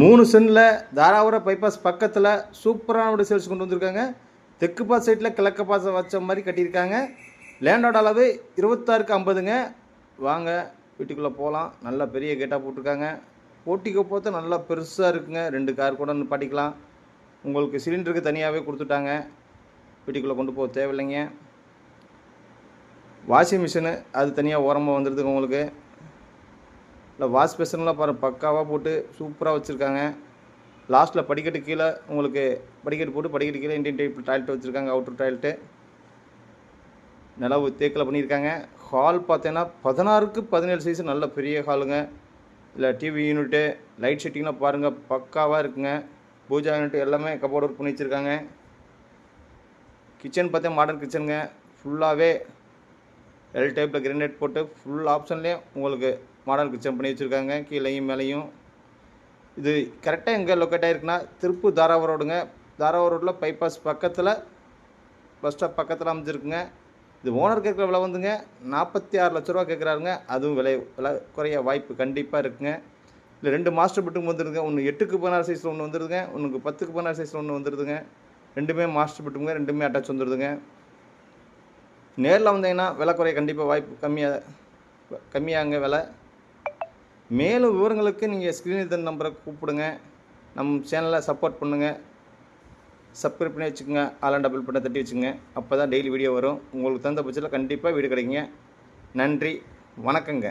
மூணு சென்டில் தாராபுரம் பைபாஸ் பக்கத்தில் சூப்பரான ஒரு சேல்ஸ் கொண்டு வந்திருக்காங்க. தெற்கு பாஸ் சைட்டில் கிழக்கு பாசம் வச்ச மாதிரி கட்டியிருக்காங்க. லேண்டோட அளவு இருபத்தாறுக்கு ஐம்பதுங்க. வாங்க வீட்டுக்குள்ளே போகலாம் நல்லா பெரிய கேட்டாக போட்டிருக்காங்க. போட்டிக்கு போத்த நல்லா பெருசாக இருக்குங்க. ரெண்டு கார் கூட நிப்பாட்டிக்கலாம். உங்களுக்கு சிலிண்டருக்கு தனியாகவே கொடுத்துட்டாங்க. வீட்டுக்குள்ளே கொண்டு போக தேவையில்லைங்க. வாஷிங் மிஷினு அது தனியாக ஓரமாக வந்துடுதுங்க உங்களுக்கு. இல்லை வாஷ் பேஷன்லாம் பாரு பக்காவாக போட்டு சூப்பராக வச்சுருக்காங்க. லாஸ்ட்டில் படிக்கட்டு கீழே உங்களுக்கு படிக்கட்டு போட்டு படிக்கட்டு கீழே இண்டியன் டைப் டாய்லெட் வச்சுருக்காங்க அவுட்டர் டாய்லெட்டு நிலவு தேக்கில் பண்ணியிருக்காங்க. ஹால் பார்த்தீங்கன்னா பதினாறுக்கு பதினேழு சைஸ் நல்ல பெரிய ஹாலுங்க இல்லை டிவி யூனிட்டு லைட் செட்டிங்லாம் பாருங்கள் பக்காவாக இருக்குங்க. பூஜா யூனிட் எல்லாமே கபோர்ட் ஒர்க் பண்ணி வச்சுருக்காங்க. கிச்சன் பார்த்தா மாடர்ன் கிச்சனுங்க ஃபுல்லாகவே எல் டைப்பில் கிரனைட் போட்டு ஃபுல் ஆப்ஷன்லேயும் உங்களுக்கு மாடல் கிச்சன் பண்ணி வச்சுருக்காங்க. கீழேயும் மேலேயும். இது கரெக்டாக எங்கே லொக்கேட் ஆகிருக்குன்னா திருப்பூர் தாராவூர் ரோடுங்க. தாராவூர் ரோட்டில் பைபாஸ் பக்கத்தில் பஸ் ஸ்டாப் பக்கத்தில் அமைஞ்சிருக்குங்க. இது ஓனர் கேட்குற விலை வந்துங்க. நாற்பத்தி ஆறு லட்ச ரூபா கேட்குறாருங்க. அதுவும் விலை விலை குறைய வாய்ப்பு கண்டிப்பாக இருக்குங்க. இல்லை ரெண்டு மாஸ்டர் பெட்ரூம் வந்துருதுங்க. ஒன்று எட்டுக்கு பதினாறு சைஸில் ஒன்று வந்துருதுங்க. ஒன்றுக்கு பத்துக்கு பதினாறு சைஸில் ஒன்று வந்துருதுங்க. ரெண்டுமே மாஸ்டர் பெட்ரூமுங்க ரெண்டுமே அட்டாச் வந்துடுதுங்க நேரில் வந்தீங்கன்னா விலை குறைய கண்டிப்பாக வாய்ப்பு கம்மியாக கம்மியாகுங்க விலை. மேலும் விவரங்களுக்கு நீங்கள் ஸ்க்ரீனில் தன் நம்பரை கூப்பிடுங்க. நம் சேனலை சப்போர்ட் பண்ணுங்கள் சப்ஸ்கிரைப் பண்ணி வச்சுக்கோங்க. ஆலாம் டபுள் பண்ண தட்டி வச்சுங்க அப்போ தான் டெய்லி வீடியோ வரும். உங்களுக்கு தகுந்த பட்சத்தில் கண்டிப்பாக வீடு கிடைக்குங்க. நன்றி. வணக்கங்க.